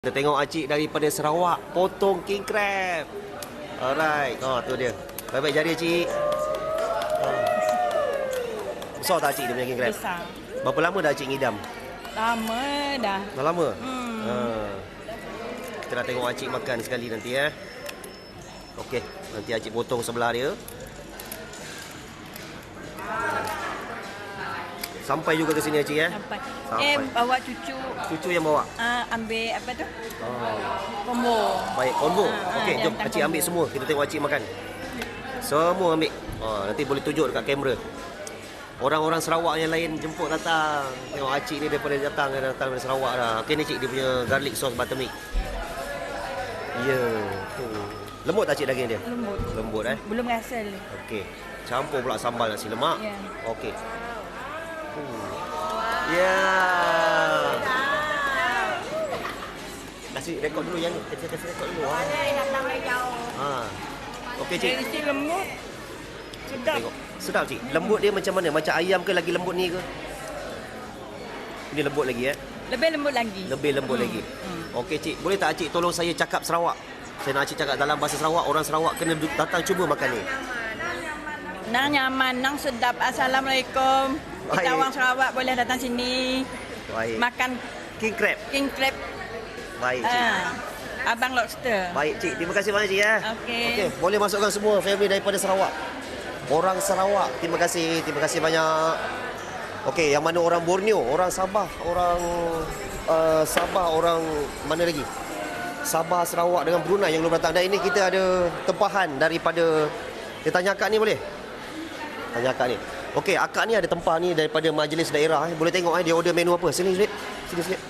Kita tengok acik daripada Sarawak potong king crab. Alright. Oh tu dia. Baik-baik jari acik. Oh. Besar tak acik dia punya king crab? Besar. Berapa lama dah acik ngidam? Lama dah. Dah lama? Hmm. Ha. Kita nak tengok acik makan sekali nanti eh. Okey, nanti acik potong sebelah dia. Sampai juga ke sini acik eh. Sampai. Sampai. Eh, bawa cucu Cucu yang bawa. uh, ambil apa tu? Oh. Combo. Baik, combo. Ah, ah, Okey, jom acik ambil semua. Kita tengok acik makan. Semua ambil. Oh, nanti boleh tunjuk dekat kamera. Orang-orang Sarawak yang lain jemput datang. Tengok acik ni daripada datang dia datang dari Sarawak dah. Okey ni cik dia punya garlic sauce buttermilk. Ya. Tu. Lembut tak cik daging dia? Lembut. Lembut eh. Belum rasa lagi. Okey. Campur pula sambal nasi lemak. Ya. Okey. Hmm. Ya. Kasih rekod dulu yang. Kasih kasih rekod dulu. Ha. datang dari jauh. Ha. Okey cik. Dari sini lembut. Sedap. Tengok. Sedap cik. Lembut dia macam mana? Macam ayam ke lagi lembut ni ke? Ini lembut lagi eh. Lebih lembut lagi. Lebih lembut Hmm, lagi. hmm. Okey cik, boleh tak cik tolong saya cakap Sarawak? Saya nak cik cakap dalam bahasa Sarawak, orang Sarawak kena datang cuba makan ni. Nang nyaman, nang sedap. Assalamualaikum. Kita Baik. orang Sarawak boleh datang sini. Baik. Makan King crab. king crab. Baik cik. Ah, abang lobster. Baik cik, terima kasih banyak cik ya. Okey. Okey, boleh masukkan semua family daripada Sarawak. Orang Sarawak, terima kasih, terima kasih banyak. Okey, yang mana orang Borneo, orang Sabah, orang uh, Sabah, orang mana lagi? Sabah, Sarawak dengan Brunei yang belum datang. Dan ini kita ada tempahan daripada dia tanya akak ni boleh? Tanya akak ni. Okey, akak ni ada tempah ni daripada majlis daerah. Eh. Boleh tengok eh dia order menu apa. Sini Slip. Sini Slip.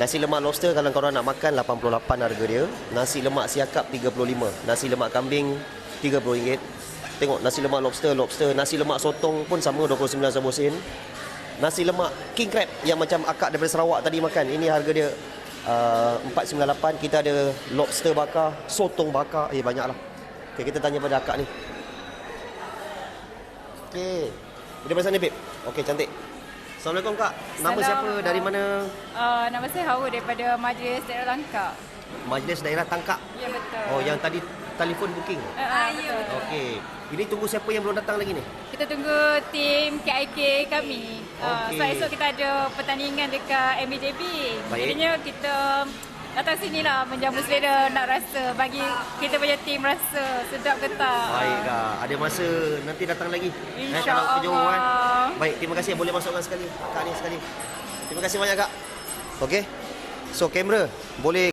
Nasi lemak lobster kalau korang nak makan 88 harga dia. Nasi lemak siakap 35. Nasi lemak kambing RM30. Tengok nasi lemak lobster, lobster, nasi lemak sotong pun sama 29 sen. Nasi lemak king crab yang macam akak daripada Sarawak tadi makan. Ini harga dia uh, 498. Kita ada lobster bakar, sotong bakar. Eh banyaklah. Okey, kita tanya pada akak ni. Okey. Dia pasal ni, babe. Okey, cantik. Assalamualaikum, Kak. Nama siapa? Assalamualaikum. Dari mana? Uh, nama saya Hawa daripada Majlis Daerah Langkah. Majlis Daerah Tangkak. Ya betul. Oh, yang tadi telefon booking. uh, uh, betul. Okey. Ini tunggu siapa yang belum datang lagi ni? Kita tunggu tim KIK kami. Uh, Okey. So esok kita ada pertandingan dekat MBJB. Baik. Jadinya kita datang sini lah menjamu selera nak rasa bagi kita punya tim rasa sedap ke tak. Baik, Kak. Ada masa nanti datang lagi. Insya kalau ke Johor, Allah. Baik, terima kasih. Boleh masukkan sekali. Kak ni sekali. Terima kasih banyak, Kak. Okey. So, kamera. Boleh